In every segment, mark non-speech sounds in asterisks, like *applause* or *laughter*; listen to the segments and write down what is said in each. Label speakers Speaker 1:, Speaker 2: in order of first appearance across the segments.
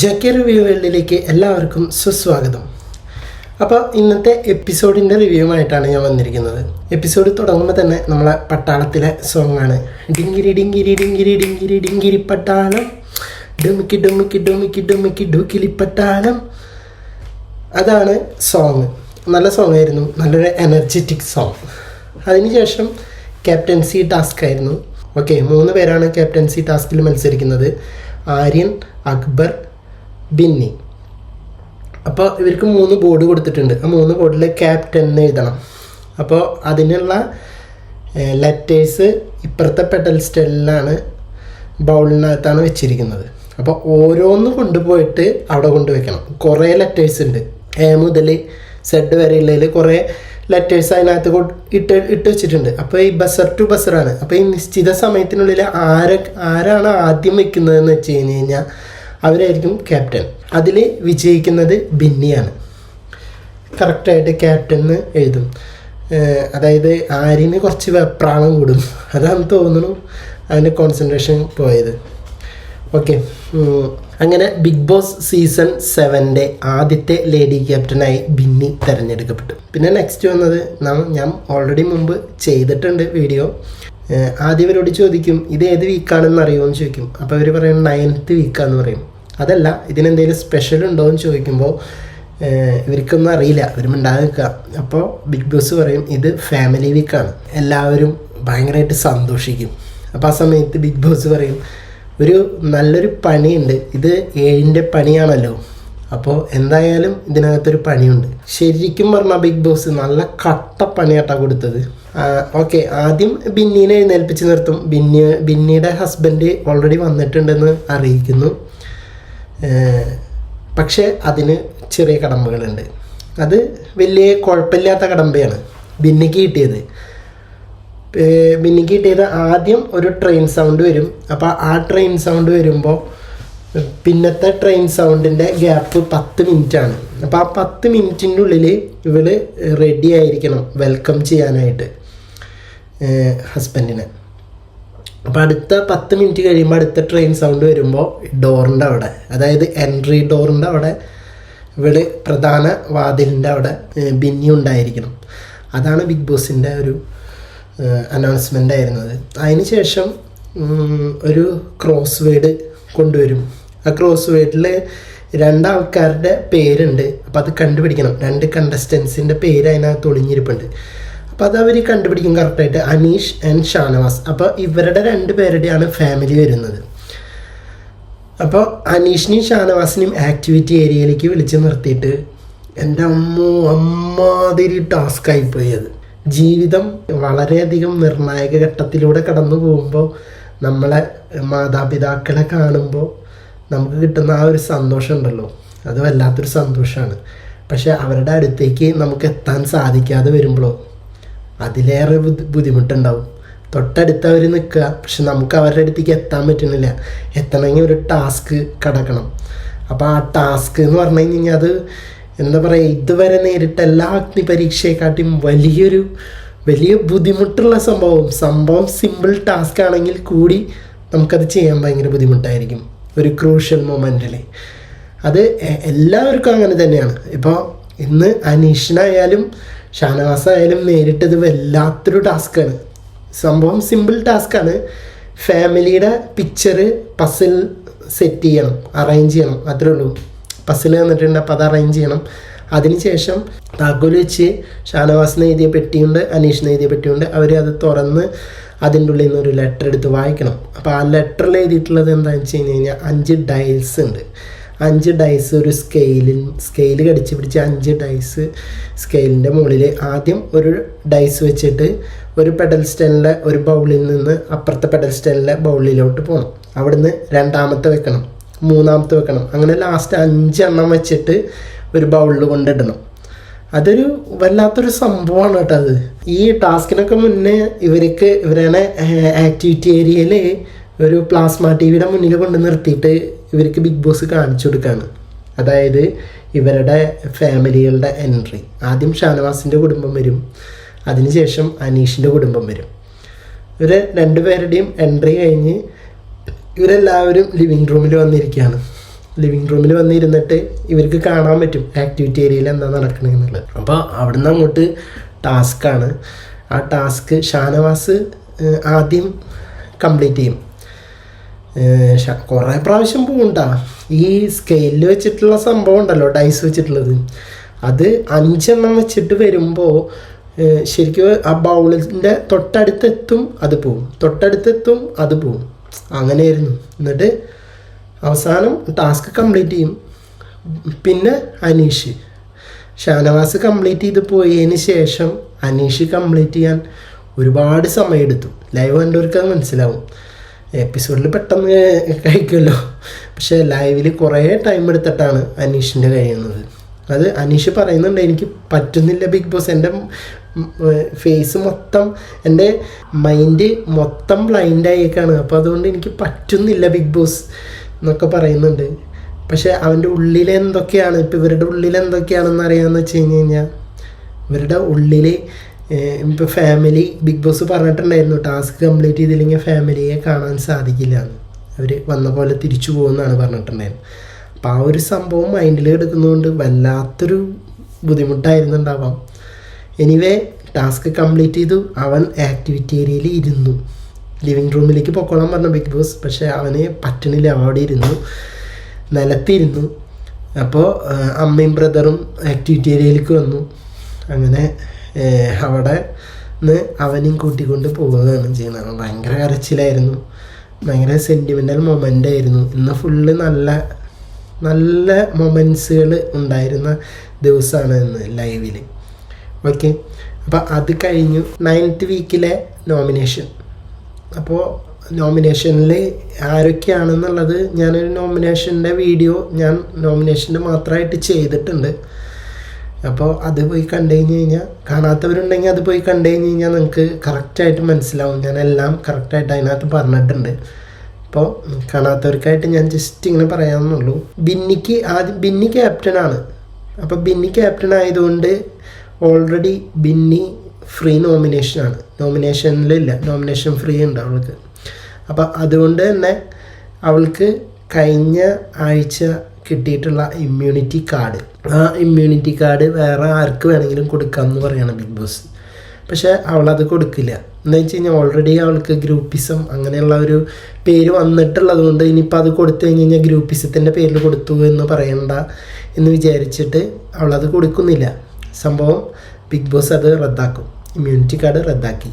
Speaker 1: ജക്കി review വേൾഡിലേക്ക് എല്ലാവർക്കും സുസ്വാഗതം. അപ്പോൾ ഇന്നത്തെ എപ്പിസോഡിന്റെ റിവ്യൂമായിട്ടാണ് ഞാൻ വന്നിരിക്കുന്നത്. എപ്പിസോഡ് തുടങ്ങുമ്പോൾ തന്നെ നമ്മളെ പട്ടാളത്തിലെ സോങ് ആണ്. ഡിങ്കിരി ഡിങ്കിരി ഡിങ്കിരി ഡിങ്കിരി ഡിങ്കിരി പട്ടാളം. ഡുമിക്കി ഡുമിക്കി ഡുമിക്കി ഡുമിക്കി ഡുക്കിലി പട്ടാളം. അതാണ് സോങ് നല്ല സോങ് ആയിരുന്നു. നല്ലൊരു എനർജറ്റിക് സോങ് അതിനുശേഷം ക്യാപ്റ്റൻസി ടാസ്ക് ആയിരുന്നു. ഓക്കെ മൂന്ന് പേരാണ് ക്യാപ്റ്റൻസി ടാസ്കിൽ മത്സരിക്കുന്നത്. ആര്യൻ അക്ബർ ബിന്നി. അപ്പോൾ ഇവർക്ക് മൂന്ന് ബോർഡ് കൊടുത്തിട്ടുണ്ട്. ആ മൂന്ന് ബോർഡിൽ ക്യാപ്റ്റൻ എന്ന് എഴുതണം. അപ്പോൾ അതിനുള്ള ലെറ്റേഴ്സ് ഇപ്പുറത്തെ പെഡൽ സ്റ്റെല്ലിലാണ് ബൗളിനകത്താണ് വെച്ചിരിക്കുന്നത്. അപ്പോൾ ഓരോന്ന് കൊണ്ടുപോയിട്ട് അവിടെ കൊണ്ടുവയ്ക്കണം കുറേ ലെറ്റേഴ്സ് ഉണ്ട്. എ മുതൽ സെഡ് വരെയുള്ളതിൽ കുറേ ലെറ്റേഴ്സ് അതിനകത്ത് ഇട്ട് ഇട്ട് വെച്ചിട്ടുണ്ട്. അപ്പോൾ ഈ ബസർ ടു ബസറാണ്. അപ്പോൾ ഈ നിശ്ചിത സമയത്തിനുള്ളിൽ ആരെ ആരാണ് ആദ്യം വെക്കുന്നതെന്ന് വെച്ച് കഴിഞ്ഞ് കഴിഞ്ഞാൽ അവരായിരിക്കും ക്യാപ്റ്റൻ അതിൽ വിജയിക്കുന്നത് ബിന്നിയാണ്. കറക്റ്റായിട്ട് ക്യാപ്റ്റൻ എന്ന് എഴുതും. അതായത് ആര്യന് കുറച്ച് വെപ്രാളം കൂടും. അതാണ് തോന്നുന്നു അതിന്റെ കോൺസെൻട്രേഷൻ പോയത്. ഓക്കെ അങ്ങനെ ബിഗ് ബോസ് സീസൺ സെവന്റെ ആദ്യത്തെ ലേഡി ക്യാപ്റ്റനായി ബിന്നി തിരഞ്ഞെടുക്കപ്പെട്ടു. പിന്നെ നെക്സ്റ്റ് വന്നത് ഞാൻ ഓൾറെഡി മുമ്പ് ചെയ്തിട്ടുണ്ട് വീഡിയോ ആദ്യം ഇവരോട് ചോദിക്കും ഇത് ഏത് വീക്കാണെന്ന് അറിയുമോ? എന്ന് ചോദിക്കും. അപ്പോൾ ഇവർ പറയും നയൻത്ത് വീക്കാന്ന് പറയും. അതല്ല ഇതിനെന്തെങ്കിലും സ്പെഷ്യൽ ഉണ്ടോ എന്ന് ചോദിക്കുമ്പോൾ ഇവർക്കൊന്നും അറിയില്ല. ഇവർ നിൽക്കുക. അപ്പോൾ ബിഗ് ബോസ് പറയും ഇത് ഫാമിലി വീക്കാണ് എല്ലാവരും ഭയങ്കരമായിട്ട് സന്തോഷിക്കും. അപ്പോൾ ആ സമയത്ത് ബിഗ് ബോസ് പറയും ഒരു നല്ലൊരു പണിയുണ്ട്. ഇത് ഏഴിന്റെ പണിയാണല്ലോ. അപ്പോൾ എന്തായാലും ഇതിനകത്തൊരു പണിയുണ്ട്. ശരിക്കും പറഞ്ഞാൽ ബിഗ് ബോസ് നല്ല കട്ട പണിയാട്ടാ കൊടുത്തത്. ഓക്കെ ആദ്യം ബിന്നീനെ എഴുന്നേൽപ്പിച്ച് നിർത്തും. ബിന്നി ബിന്നിയുടെ ഹസ്ബൻഡ് ഓൾറെഡി വന്നിട്ടുണ്ടെന്ന് അറിയിക്കുന്നു. പക്ഷേ അതിന് ചെറിയ കടമ്പകളുണ്ട്. അത് വലിയ കുഴപ്പമില്ലാത്ത കടമ്പയാണ്. ബിന്നിക്ക് കിട്ടിയത്. ഭിന്നിക്ക് കിട്ടിയത് ആദ്യം ഒരു ട്രെയിൻ സൗണ്ട് വരും. അപ്പോൾ ആ ട്രെയിൻ സൗണ്ട് വരുമ്പോൾ പിന്നത്തെ ട്രെയിൻ സൗണ്ടിന്റെ ഗ്യാപ്പ് പത്ത് ആണ്. അപ്പോൾ ആ പത്ത് മിനിറ്റിന്റെ ഉള്ളിൽ ഇവൾ റെഡി ആയിരിക്കണം. വെൽക്കം ചെയ്യാനായിട്ട്. ഹസ്ബൻഡിനെ അപ്പോൾ അടുത്ത പത്ത് മിനിറ്റ് കഴിയുമ്പോൾ അടുത്ത ട്രെയിൻ സൗണ്ട് വരുമ്പോൾ ഡോറിന്റെ അവിടെ അതായത് എൻട്രി ഡോറിന്റെ അവിടെ ഇവിടെ പ്രധാന വാതിലിന്റെ അവിടെ ബിന്നി ഉണ്ടായിരിക്കണം. അതാണ് ബിഗ് ബോസിന്റെ ഒരു അനൗൺസ്മെന്റ് ആയിരുന്നത്. അതിന് ശേഷം ഒരു ക്രോസ് വേഡ് കൊണ്ടുവരും. ആ ക്രോസ് വേഡിൽ രണ്ടാൾക്കാരുടെ പേരുണ്ട്. അപ്പോൾ അത് കണ്ടുപിടിക്കണം. രണ്ട് കണ്ടസ്റ്റൻസിന്റെ പേര് അതിനകത്ത് ഒളിഞ്ഞിരിപ്പുണ്ട്. അപ്പോൾ അത് അവർ കണ്ടുപിടിക്കും കറക്റ്റായിട്ട് അനീഷ് ആൻഡ് ഷാനവാസ്. അപ്പോൾ ഇവരുടെ രണ്ട് പേരുടെയാണ് ഫാമിലി വരുന്നത്. അപ്പോൾ അനീഷിനെയും ഷാനവാസിനെയും ആക്ടിവിറ്റി ഏരിയയിലേക്ക് വിളിച്ച് നിർത്തിയിട്ട് എന്റെ അമ്മോ അമ്മാതിരി ടാസ്ക് പോയത്. ജീവിതം വളരെയധികം നിർണായക ഘട്ടത്തിലൂടെ കടന്നു പോകുമ്പോൾ നമ്മളെ മാതാപിതാക്കളെ കാണുമ്പോൾ നമുക്ക് കിട്ടുന്ന ആ ഒരു സന്തോഷം ഉണ്ടല്ലോ. അത് വല്ലാത്തൊരു സന്തോഷമാണ്. പക്ഷെ അവരുടെ അടുത്തേക്ക് നമുക്ക് എത്താൻ സാധിക്കാതെ വരുമ്പോഴോ അതിലേറെ ബുദ്ധി- ബുദ്ധിമുട്ടുണ്ടാവും. തൊട്ടടുത്ത് അവർ നിൽക്കുക പക്ഷെ നമുക്ക് അവരുടെ അടുത്തേക്ക് എത്താൻ പറ്റുന്നില്ല എത്തണമെങ്കിൽ ഒരു ടാസ്ക് കടക്കണം. അപ്പോൾ ആ ടാസ്ക് എന്ന് പറഞ്ഞു കഴിഞ്ഞാൽ അത് എന്താ പറയുക ഇതുവരെ നേരിട്ട എല്ലാ അഗ്നി പരീക്ഷയെക്കാട്ടിയും വലിയൊരു വലിയ ബുദ്ധിമുട്ടുള്ള സംഭവം. സംഭവം സിമ്പിൾ ടാസ്ക് ആണെങ്കിൽ കൂടി നമുക്കത് ചെയ്യാൻ ഭയങ്കര ബുദ്ധിമുട്ടായിരിക്കും. ഒരു ക്രൂഷ്യൽ മൊമെന്റിൽ അത് എല്ലാവർക്കും അങ്ങനെ തന്നെയാണ്. ഇപ്പോൾ ഇന്ന് അനീഷിനായാലും ഷാനവാസായാലും നേരിട്ടത് വല്ലാത്തൊരു ടാസ്ക്കാണ്. സംഭവം സിമ്പിൾ ടാസ്ക്കാണ്. ഫാമിലിയുടെ പിക്ചർ പസിൽ സെറ്റ് ചെയ്യണം അറേഞ്ച് ചെയ്യണം അത്രേ ഉള്ളൂ. പസിൽ തന്നിട്ടുണ്ട് അപ്പോൾ അത് അറേഞ്ച് ചെയ്യണം. അതിനുശേഷം താക്കോൽ വെച്ച് ഷാനവാസിന് എഴുതിയ പെട്ടിയുണ്ട് അനീഷിന് എഴുതിയ പെട്ടിയുണ്ട് അവർ അത് തുറന്ന് അതിന്റെ ഉള്ളിൽ നിന്ന് ഒരു ലെറ്റർ എടുത്ത് വായിക്കണം. അപ്പോൾ ആ ലെറ്ററിൽ എഴുതിയിട്ടുള്ളത് എന്താണെന്ന് വെച്ച് കഴിഞ്ഞ് കഴിഞ്ഞാൽ അഞ്ച് ഡയൽസ് ഉണ്ട്. അഞ്ച് ഡൈസ് ഒരു സ്കെയിലിൽ സ്കെയിൽ കടിച്ച് പിടിച്ച് അഞ്ച് ഡൈസ് സ്കെയിലിന്റെ മുകളിൽ ആദ്യം ഒരു ഡൈസ് വെച്ചിട്ട് ഒരു പെഡൽ സ്റ്റൈലിലെ ഒരു ബൗളിൽ നിന്ന് അപ്പുറത്തെ പെഡൽ സ്റ്റൈലിലെ ബൗളിലോട്ട് പോകണം അവിടുന്ന് രണ്ടാമത്തെ വെക്കണം മൂന്നാമത്തെ വെക്കണം. അങ്ങനെ ലാസ്റ്റ് അഞ്ച് അഞ്ചെണ്ണം വെച്ചിട്ട് ഒരു ബൗളിൽ കൊണ്ടിടണം അതൊരു വല്ലാത്തൊരു സംഭവമാണ് കേട്ടോ അത്. ഈ ടാസ്കിനൊക്കെ മുന്നേ ഇവർക്ക് ഇവരുടെ ആക്ടിവിറ്റി ഏരിയയിൽ ഒരു പ്ലാസ്മ ടി വിയുടെ മുന്നിൽ കൊണ്ട് നിർത്തിയിട്ട് ഇവർക്ക് ബിഗ് ബോസ് കാണിച്ചു കൊടുക്കുകയാണ് അതായത് ഇവരുടെ ഫാമിലികളുടെ എൻട്രി ആദ്യം ഷാനവാസിന്റെ കുടുംബം വരും. അതിനുശേഷം അനീഷിന്റെ കുടുംബം വരും. ഇവർ രണ്ടുപേരുടെയും എൻട്രി കഴിഞ്ഞ് ഇവരെല്ലാവരും ലിവിങ് റൂമിൽ വന്നിരിക്കുകയാണ്. ലിവിങ് റൂമിൽ വന്നിരുന്നിട്ട് ഇവർക്ക് കാണാൻ പറ്റും ആക്ടിവിറ്റി ഏരിയയിൽ എന്താ നടക്കണമെന്നുള്ളത് അപ്പോൾ അവിടുന്ന് അങ്ങോട്ട് ടാസ്ക്കാണ് ആ ടാസ്ക് ഷാനവാസ് ആദ്യം കംപ്ലീറ്റ് ചെയ്യും. കുറേ പ്രാവശ്യം പോകണ്ടാ ഈ സ്കെയിലിൽ വെച്ചിട്ടുള്ള സംഭവം ഉണ്ടല്ലോ ഡൈസ് വെച്ചിട്ടുള്ളത്. അത് അഞ്ചെണ്ണം വെച്ചിട്ട് വരുമ്പോൾ ശരിക്കും ആ ബൗളിന്റെ തൊട്ടടുത്തെത്തും അത് പോവും. തൊട്ടടുത്തെത്തും അത് പോവും. അങ്ങനെയായിരുന്നു. എന്നിട്ട് അവസാനം ടാസ്ക് കംപ്ലീറ്റ് ചെയ്യും. പിന്നെ അനീഷ്. ഷാനവാസ് കംപ്ലീറ്റ് ചെയ്ത് പോയതിന് ശേഷം അനീഷ് കംപ്ലീറ്റ് ചെയ്യാൻ ഒരുപാട് സമയമെടുത്തു. ലൈവ് കണ്ടവർക്ക് അത് മനസ്സിലാവും. എപ്പിസോഡിൽ പെട്ടെന്ന് കഴിക്കുമല്ലോ. പക്ഷേ ലൈവിൽ കുറേ ടൈം എടുത്തിട്ടാണ് അനീഷിന്റെ കഴിയുന്നത് അത് അനീഷ് പറയുന്നുണ്ട് എനിക്ക് പറ്റുന്നില്ല ബിഗ് ബോസ്. എന്റെ ഫേസ് മൊത്തം എന്റെ മൈൻഡ് മൊത്തം ബ്ലൈൻഡ് ആയേക്കാണ്. അപ്പോൾ അതുകൊണ്ട് എനിക്ക് പറ്റുന്നില്ല ബിഗ് ബോസ് എന്നൊക്കെ പറയുന്നുണ്ട്. പക്ഷെ അവന്റെ ഉള്ളിൽ എന്തൊക്കെയാണ്? ഇപ്പോൾ ഇവരുടെ ഉള്ളിൽ എന്തൊക്കെയാണെന്ന് അറിയാമെന്ന് വെച്ച് കഴിഞ്ഞ് കഴിഞ്ഞാൽ ഇവരുടെ ഉള്ളിൽ ഇപ്പോൾ ഫാമിലി ബിഗ് ബോസ് പറഞ്ഞിട്ടുണ്ടായിരുന്നു ടാസ്ക് കംപ്ലീറ്റ് ചെയ്തില്ലെങ്കിൽ ഫാമിലിയെ കാണാൻ സാധിക്കില്ല എന്ന് അവർ വന്ന പോലെ തിരിച്ചു പോകുമെന്നാണ് പറഞ്ഞിട്ടുണ്ടായിരുന്നു അപ്പം ആ ഒരു സംഭവം മൈൻഡിൽ എടുക്കുന്നതുകൊണ്ട് വല്ലാത്തൊരു ബുദ്ധിമുട്ടായിരുന്നുണ്ടാവാം. എനിവേ ടാസ്ക് കംപ്ലീറ്റ് ചെയ്തു. അവൻ ആക്ടിവിറ്റി ഏരിയയിൽ ഇരുന്നു. ലിവിങ് റൂമിലേക്ക് പൊക്കോളാൻ പറഞ്ഞു ബിഗ് ബോസ് പക്ഷേ അവന് പറ്റണില്ല. അവിടെ ഇരുന്നു. നിലത്തിരുന്നു. അപ്പോൾ അമ്മയും ബ്രദറും ആക്ടിവിറ്റി ഏരിയയിലേക്ക് വന്നു. അങ്ങനെ അവിടെ നിന്ന് അവനെയും കൂട്ടിക്കൊണ്ട് പോവുകയാണ് ചെയ്യുന്നത്. ഭയങ്കര കരച്ചിലായിരുന്നു. ഭയങ്കര സെന്റിമെന്റൽ മൊമെന്റ് ആയിരുന്നു. ഇന്ന് ഫുള്ള് നല്ല നല്ല മൊമെൻസുകൾ ഉണ്ടായിരുന്ന ദിവസമാണ് ഇന്ന് ലൈവിൽ ഓക്കെ അപ്പോൾ അത് കഴിഞ്ഞു. നയൻത്ത് വീക്കിലെ നോമിനേഷൻ അപ്പോൾ നോമിനേഷനിൽ ആരൊക്കെയാണെന്നുള്ളത് ഞാനൊരു നോമിനേഷന്റെ വീഡിയോ ഞാൻ നോമിനേഷന്റെ മാത്രമായിട്ട് ചെയ്തിട്ടുണ്ട്. അപ്പോൾ അത് പോയി കണ്ടു കഴിഞ്ഞ് കഴിഞ്ഞാൽ കാണാത്തവരുണ്ടെങ്കിൽ അത് പോയി കണ്ടു കഴിഞ്ഞ് കഴിഞ്ഞാൽ നിങ്ങൾക്ക് കറക്റ്റായിട്ട് മനസ്സിലാവും. ഞാൻ എല്ലാം കറക്റ്റായിട്ട് അതിനകത്ത് പറഞ്ഞിട്ടുണ്ട്. അപ്പോൾ കാണാത്തവർക്കായിട്ട് ഞാൻ ജസ്റ്റ് ഇങ്ങനെ പറയാമെന്നുള്ളൂ ബിന്നിക്ക് ആദ്യം ബിന്നി ക്യാപ്റ്റനാണ് അപ്പോൾ ബിന്നി ക്യാപ്റ്റൻ ആയതുകൊണ്ട് ഓൾറെഡി ബിന്നി ഫ്രീ നോമിനേഷനാണ് നോമിനേഷനിലില്ല നോമിനേഷൻ ഫ്രീ ഉണ്ട് അവൾക്ക്. അപ്പോൾ അതുകൊണ്ട് തന്നെ അവൾക്ക് കഴിഞ്ഞ ആഴ്ച കിട്ടിയിട്ടുള്ള ഇമ്മ്യൂണിറ്റി കാർഡ് ആ ഇമ്മ്യൂണിറ്റി കാർഡ് വേറെ ആർക്ക് വേണമെങ്കിലും കൊടുക്കാം എന്ന് പറയണം ബിഗ് ബോസ് പക്ഷേ അവളത് കൊടുക്കില്ല. എന്ന് വെച്ച് കഴിഞ്ഞാൽ ഓൾറെഡി അവൾക്ക് ഗ്രൂപ്പിസം അങ്ങനെയുള്ള ഒരു പേര് വന്നിട്ടുള്ളത് കൊണ്ട് ഇനിയിപ്പോൾ അത് കൊടുത്തു കഴിഞ്ഞ് കഴിഞ്ഞാൽ ഗ്രൂപ്പിസത്തിന്റെ പേരിൽ കൊടുത്തു എന്ന് പറയണ്ട എന്ന് വിചാരിച്ചിട്ട് അവളത് കൊടുക്കുന്നില്ല. സംഭവം ബിഗ് ബോസ് അത് റദ്ദാക്കും. ഇമ്മ്യൂണിറ്റി കാർഡ് റദ്ദാക്കി.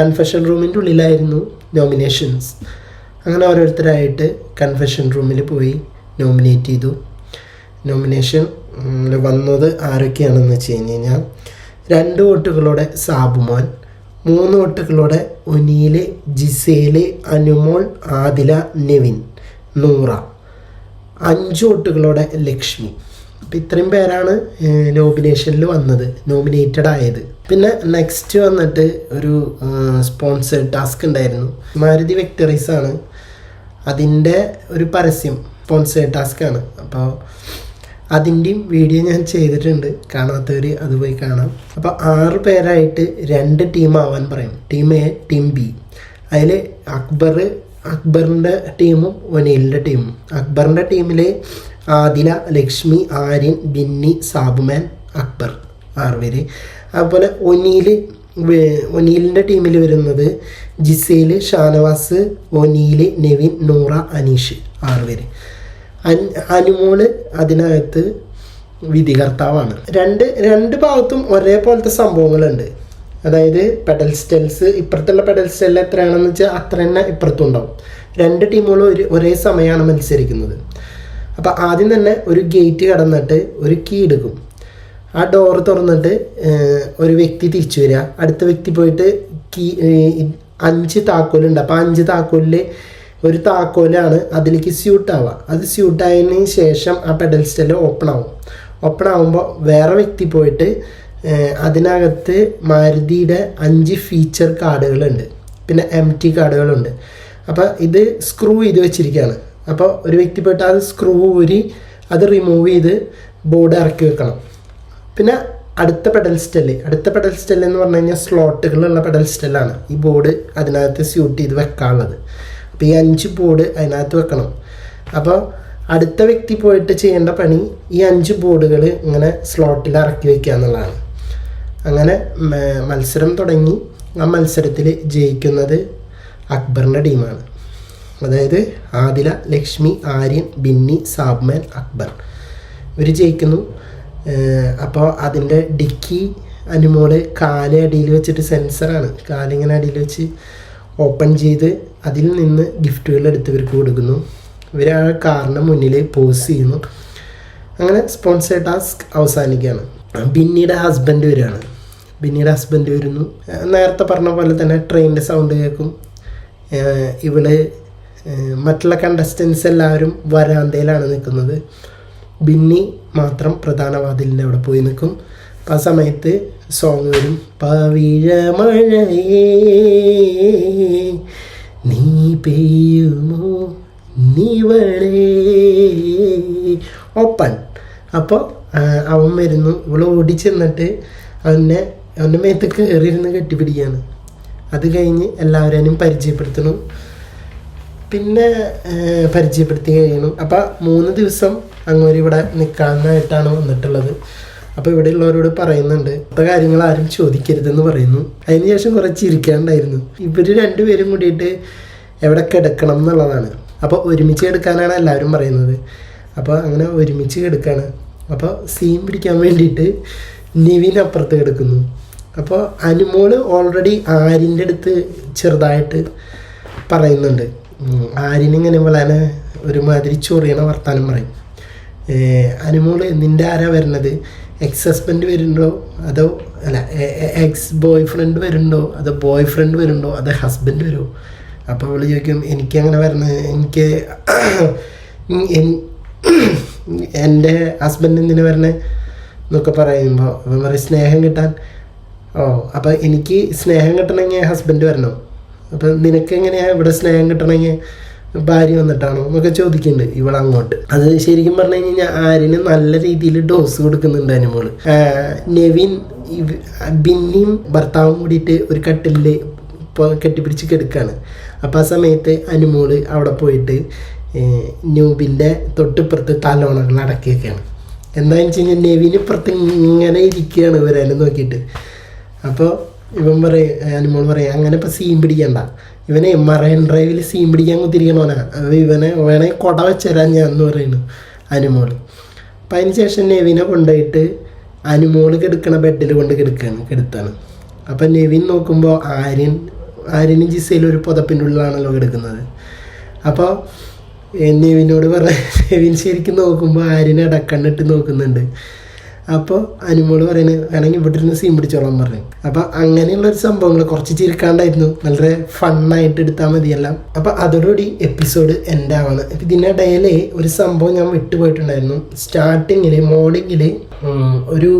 Speaker 1: കൺഫെഷൻ റൂമിന്റെ ഉള്ളിലായിരുന്നു നോമിനേഷൻസ് അങ്ങനെ ഓരോരുത്തരായിട്ട് കൺഫെഷൻ റൂമിൽ പോയി. നോമിനേറ്റ് ചെയ്തു. നോമിനേഷൻ വന്നത് ആരൊക്കെയാണെന്ന് വെച്ച് കഴിഞ്ഞ് കഴിഞ്ഞാൽ രണ്ട് വോട്ടുകളോടെ സാബുമോൻ മൂന്ന് വോട്ടുകളോടെ ഒനീൽ ജിസേൽ അനുമോൾ ആദില നെവിൻ നൂറ. അഞ്ച് വോട്ടുകളോടെ ലക്ഷ്മി. അപ്പം ഇത്രയും പേരാണ് നോമിനേഷനിൽ വന്നത് നോമിനേറ്റഡ് ആയത്. പിന്നെ നെക്സ്റ്റ് വന്നിട്ട് ഒരു സ്പോൺസേഡ് ടാസ്ക് ഉണ്ടായിരുന്നു. മാരുതി വെക്ടറീസ് ആണ്. അതിന്റെ ഒരു പരസ്യം. സ്പോൺസേഡ് ടാസ്ക് ആണ്. അപ്പോൾ അതിന്റെയും വീഡിയോ ഞാൻ ചെയ്തിട്ടുണ്ട്. കാണാത്തവർ അത് പോയി കാണാം. അപ്പോൾ ആറ് പേരായിട്ട് രണ്ട് ടീം ആവാൻ പറയും. ടീം എ ടീം ബി അതിൽ അക്ബർ അക്ബറിന്റെ ടീമും ഒനീലിന്റെ ടീമും അക്ബറിന്റെ ടീമിൽ ആദില ലക്ഷ്മി ആര്യൻ ബിന്നി സാബുമാൻ അക്ബർ ആറ് പേര്. അതുപോലെ ഒനീൽ ഒനീലിന്റെ ടീമിൽ വരുന്നത് ജിസേൽ ഷാനവാസ് ഒനീൽ നെവിൻ നൂറ അനീഷ് ആറ് പേര്. അൻ- അനുമോൾ അതിനകത്ത് വിധികർത്താവാണ്. രണ്ട് രണ്ട് ഭാഗത്തും ഒരേപോലത്തെ സംഭവങ്ങളുണ്ട്. അതായത് പെഡൽ സ്റ്റെൽസ് ഇപ്പുറത്തുള്ള പെഡൽ സ്റ്റെൽ എത്രയാണെന്ന് വെച്ചാൽ അത്ര തന്നെ ഇപ്പുറത്തും ഉണ്ടാവും രണ്ട് ടീമുകളും ഒരു ഒരേ സമയമാണ് മത്സരിക്കുന്നത്. അപ്പോൾ ആദ്യം തന്നെ ഒരു ഗേറ്റ് കടന്നിട്ട് ഒരു കീ എടുക്കും. ആ ഡോർ തുറന്നിട്ട് ഒരു വ്യക്തി തിരിച്ചു വരിക അടുത്ത വ്യക്തി പോയിട്ട് കീ അഞ്ച് താക്കോലുണ്ട്. അപ്പോൾ അഞ്ച് താക്കോലിൽ ഒരു താക്കോലാണ് അതിലേക്ക് സ്യൂട്ട് ആവുക. അത് സ്യൂട്ട് ആയതിന് ശേഷം ആ പെഡൽ സ്റ്റെൽ ഓപ്പൺ ആവും. ഓപ്പൺ ആവുമ്പോൾ വേറെ വ്യക്തി പോയിട്ട് അതിനകത്ത് മാരുതിയുടെ അഞ്ച് ഫീച്ചർ കാർഡുകളുണ്ട്. പിന്നെ എം ടി കാർഡുകളുണ്ട്. അപ്പോൾ ഇത് സ്ക്രൂ ചെയ്ത് വെച്ചിരിക്കുകയാണ്. അപ്പോൾ ഒരു വ്യക്തി പോയിട്ട് അത് സ്ക്രൂ ഊരി അത് റിമൂവ് ചെയ്ത് ബോർഡ് ഇറക്കി വെക്കണം. പിന്നെ അടുത്ത പെഡൽ സ്റ്റെല്ല് അടുത്ത പെഡൽ സ്റ്റെല്ല് എന്ന് പറഞ്ഞു കഴിഞ്ഞാൽ സ്ലോട്ടുകളുള്ള പെഡൽ സ്റ്റെല്ലാണ് ഈ ബോർഡ് അതിനകത്ത് സ്യൂട്ട് ചെയ്ത് വെക്കാനുള്ളത്. ഈ അഞ്ച് ബോർഡ് അതിനകത്ത് വെക്കണം. അപ്പോൾ അടുത്ത വ്യക്തി പോയിട്ട് ചെയ്യേണ്ട പണി ഈ അഞ്ച് ബോർഡുകൾ ഇങ്ങനെ സ്ലോട്ടിൽ ഇറക്കി വയ്ക്കുക എന്നുള്ളതാണ്. അങ്ങനെ മത്സരം തുടങ്ങി. ആ മത്സരത്തിൽ ജയിക്കുന്നത് അക്ബറിന്റെ ടീമാണ് അതായത് ആദില ലക്ഷ്മി ആര്യൻ ബിന്നി സാബ്മാൻ അക്ബർ. ഇവർ ജയിക്കുന്നു. അപ്പോൾ അതിന്റെ ഡിക്കി അനുമോൾ കാൽ അടിയിൽ വെച്ചിട്ട് സെൻസറാണ് കാലിങ്ങനെ അടിയിൽ വെച്ച് ഓപ്പൺ ചെയ്ത് അതിൽ നിന്ന് ഗിഫ്റ്റുകൾ എടുത്ത് ഇവർക്ക് കൊടുക്കുന്നു. ഇവർ ആ കാറിന്റെ മുന്നിൽ പോസ് ചെയ്യുന്നു. അങ്ങനെ സ്പോൺസർ ടാസ്ക് അവസാനിക്കുകയാണ്. ബിന്നിയുടെ ഹസ്ബൻഡ് വരികയാണ്. ബിന്നിയുടെ ഹസ്ബൻഡ് വരുന്നു. നേരത്തെ പറഞ്ഞ പോലെ തന്നെ ട്രെയിനിന്റെ സൗണ്ട് കേൾക്കും. ഇവൾ മറ്റുള്ള കണ്ടസ്റ്റൻസ് എല്ലാവരും വരാന്തയിലാണ് നിൽക്കുന്നത്. ബിന്നി മാത്രം പ്രധാന വാതിലിന്റെ അവിടെ പോയി നിൽക്കും. അപ്പം ആ സമയത്ത് സോങ് വരും പവിഴമഴയേ. നീ പെയ്യുമോ? നീവളേ. ഓപ്പൺ അപ്പോൾ അവൻ വരുന്നു. ഇവൾ ഓടിച്ചെന്നിട്ട് അവനെ അവന്റെ മേത്ത് കയറിയിരുന്ന് കെട്ടിപ്പിടിക്കുകയാണ്. അത് കഴിഞ്ഞ് എല്ലാവരെയും പരിചയപ്പെടുത്തണം. പിന്നെ പരിചയപ്പെടുത്തി കഴിയണം. അപ്പം മൂന്ന് ദിവസം അങ്ങോട്ട് ഇവിടെ നിൽക്കാനായിട്ടാണ് വന്നിട്ടുള്ളത്. അപ്പോൾ ഇവിടെ ഉള്ളവരോട് പറയുന്നുണ്ട് ഇത്ര കാര്യങ്ങൾ ആരും ചോദിക്കരുതെന്ന് പറയുന്നു. അതിനുശേഷം കുറച്ച് ചിരിക്കാണ്ടായിരുന്നു. ഇവർ രണ്ടുപേരും കൂടിയിട്ട് എവിടെ കിടക്കണം എന്നുള്ളതാണ്. അപ്പോൾ ഒരുമിച്ച് കിടക്കാനാണ് എല്ലാവരും പറയുന്നത്. അപ്പോൾ അങ്ങനെ ഒരുമിച്ച് കിടക്കാണ്. അപ്പോൾ സീൻ പിടിക്കാൻ വേണ്ടിയിട്ട് നിവിൻ അപ്പുറത്ത് കിടക്കുന്നു. അപ്പോൾ അനുമോൾ ഓൾറെഡി ആരിന്റെ അടുത്ത് ചെറുതായിട്ട് പറയുന്നുണ്ട്. ആരിനിങ്ങനെ വളരെ ഒരുമാതിരി ചൊറിയണ വർത്താനം പറയും. അനുമോൾ നിന്റെ ആരാ വരുന്നത് എക്സ് ഹസ്ബൻഡ് വരുന്നുണ്ടോ? അതോ അല്ല എക്സ് ബോയ് ഫ്രണ്ട് വരുന്നുണ്ടോ? അതോ ബോയ് ഫ്രണ്ട് വരുന്നുണ്ടോ? അതോ ഹസ്ബൻഡ് വരുമോ അപ്പോൾ അവൾ ചോദിക്കും എനിക്ക് അങ്ങനെ വരുന്നത് എനിക്ക് എൻ- എന്റെ ഹസ്ബൻഡ് എന്തിനു വരണേ എന്നൊക്കെ പറയുമ്പോൾ അവൻ പറയും സ്നേഹം കിട്ടാൻ. ഓ അപ്പോൾ എനിക്ക് സ്നേഹം കിട്ടണമെങ്കിൽ ഹസ്ബൻഡ് വരണോ. അപ്പം നിനക്ക് എങ്ങനെയാണ് ഇവിടെ സ്നേഹം കിട്ടണമെങ്കിൽ? ഭാര്യ വന്നിട്ടാണോ എന്നൊക്കെ ചോദിക്കുന്നുണ്ട് ഇവളങ്ങോട്ട്. അത് ശരിക്കും പറഞ്ഞു കഴിഞ്ഞാൽ ആര്യന് നല്ല രീതിയിൽ ഡോസ് കൊടുക്കുന്നുണ്ട് അനുമോൾ നെവിൻ ബിന്നിയും ഭർത്താവും കൂടിയിട്ട് ഒരു കട്ടിലിൽ കെട്ടിപ്പിടിച്ച് കിടക്കുകയാണ് അപ്പോൾ ആ സമയത്ത് അനുമോൾ അവിടെ പോയിട്ട് ന്യൂബിന്റെ തൊട്ടിപ്പുറത്ത് തലോണകൾ അടക്കിയൊക്കെയാണ് എന്താണെന്ന് വെച്ച് കഴിഞ്ഞാൽ നെവിന് ഇപ്പുറത്ത് ഇങ്ങനെ ഇരിക്കുകയാണ് ഇവരെന്നെ നോക്കിയിട്ട്. അപ്പോൾ ഇവൻ പറയും അനുമോൾ പറയും അങ്ങനെ ഇപ്പം സീൻ പിടിക്കണ്ട. ഇവനെ മറൈൻ ഡ്രൈവിൽ സീൻ പിടിക്കാൻ കുത്തിരിക്കണോനാ അപ്പോൾ ഇവനെ വേണേൽ കൊട വെച്ചരാൻ ഞാൻ എന്ന് പറയുന്നു അനുമോൾ അപ്പം അതിന് ശേഷം നെവിനെ കൊണ്ടുപോയിട്ട് അനുമോൾ കിടക്കണ ബെഡിൽ കൊണ്ട് കിടക്കുകയാണ് കിടത്താണ്. അപ്പം നെവിൻ നോക്കുമ്പോൾ ആര്യൻ ആര്യനും ജിസയിലും ഒരു പുതപ്പിന്റെ ഉള്ളിലാണല്ലോ കിടക്കുന്നത്. അപ്പോൾ നെവിനോട് പറ *laughs* നെവിൻ ശരിക്കും നോക്കുമ്പോൾ ആര്യനെ അടക്കണ്ണിട്ട് നോക്കുന്നുണ്ട്. അപ്പോൾ അനുമോൾ പറയുന്നത് വേണമെങ്കിൽ ഇവിടെ ഇരുന്ന് സീൻ പിടിച്ചോളാൻ പറഞ്ഞു. അപ്പോൾ അങ്ങനെയുള്ള ഒരു സംഭവങ്ങൾ കുറച്ച് ചിരിക്കാണ്ടായിരുന്നു. വളരെ ഫണ്ണായിട്ട് എടുത്താൽ മതിയെല്ലാം. അപ്പോൾ അതോടുകൂടി എപ്പിസോഡ് എന്റെ ആവാണ്. ഇതിനിടയിൽ ഒരു സംഭവം ഞാൻ വിട്ടുപോയിട്ടുണ്ടായിരുന്നു. സ്റ്റാർട്ടിങ്ങിൽ മോർണിംഗിൽ ഒരു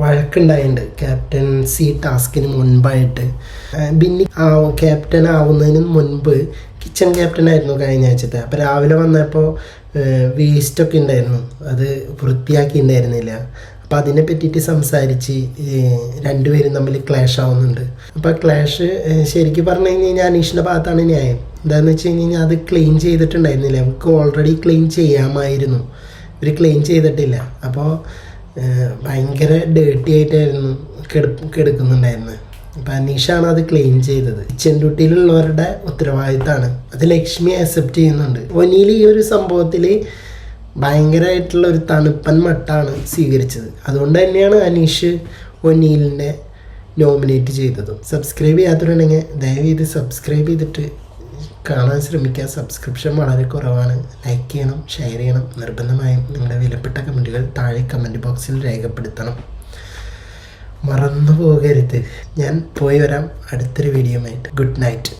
Speaker 1: വഴക്കുണ്ടായിട്ടുണ്ട് ക്യാപ്റ്റൻസി ടാസ്കിന് മുൻപായിട്ട്. ബിന്നി ക്യാപ്റ്റൻ ആവുന്നതിന് മുൻപ് കിച്ചൺ ക്യാപ്റ്റൻ ആയിരുന്നു കഴിഞ്ഞ ആഴ്ചത്തെ. അപ്പോൾ രാവിലെ വന്നപ്പോൾ വേസ്റ്റൊക്കെ ഉണ്ടായിരുന്നു. അത് വൃത്തിയാക്കി ഉണ്ടായിരുന്നില്ല അപ്പോൾ അതിനെ പറ്റിയിട്ട് സംസാരിച്ച് രണ്ടുപേരും തമ്മിൽ ക്ലാഷ് ആവുന്നുണ്ട്. അപ്പോൾ ക്ലാഷ് ശരിക്കും പറഞ്ഞു കഴിഞ്ഞ് കഴിഞ്ഞാൽ അനീഷിന്റെ ഭാഗത്താണ് ന്യായം. എന്താണെന്ന് വെച്ച് കഴിഞ്ഞ് കഴിഞ്ഞാൽ അത് ക്ലീൻ ചെയ്തിട്ടുണ്ടായിരുന്നില്ല. നമുക്ക് ഓൾറെഡി ക്ലീൻ ചെയ്യാമായിരുന്നു. ഇവർ ക്ലീൻ ചെയ്തിട്ടില്ല. അപ്പോൾ ഭയങ്കര ഡേർട്ടി ആയിട്ടായിരുന്നു കെടു കിടക്കുന്നുണ്ടായിരുന്നത് അപ്പം അനീഷാണ് അത് ക്ലെയിം ചെയ്തത്. ചെണ്ടുട്ടിയിലുള്ളവരുടെ ഉത്തരവാദിത്തമാണ് അത് ലക്ഷ്മി അക്സെപ്റ്റ് ചെയ്യുന്നുണ്ട്. ഒനിയിൽ ഈ ഒരു സംഭവത്തിൽ ഭയങ്കരമായിട്ടുള്ള ഒരു തണുപ്പൻ മട്ടാണ് സ്വീകരിച്ചത്. അതുകൊണ്ട് തന്നെയാണ് അനീഷ് ഒനീലിനെ നോമിനേറ്റ് ചെയ്തതും. സബ്സ്ക്രൈബ് ചെയ്യാത്തവരുണ്ടെങ്കിൽ ദയവ് ചെയ്ത് സബ്സ്ക്രൈബ് ചെയ്തിട്ട് കാണാൻ ശ്രമിക്കുക. സബ്സ്ക്രിപ്ഷൻ വളരെ കുറവാണ്. ലൈക്ക് ചെയ്യണം ഷെയർ ചെയ്യണം. നിർബന്ധമായും നിങ്ങളുടെ വിലപ്പെട്ട കമന്റുകൾ താഴെ കമന്റ് ബോക്സിൽ രേഖപ്പെടുത്തണം. മറന്നു പോകരുത് ഞാൻ പോയി വരാം. അടുത്തൊരു വീഡിയോ ആയിട്ട്. Good night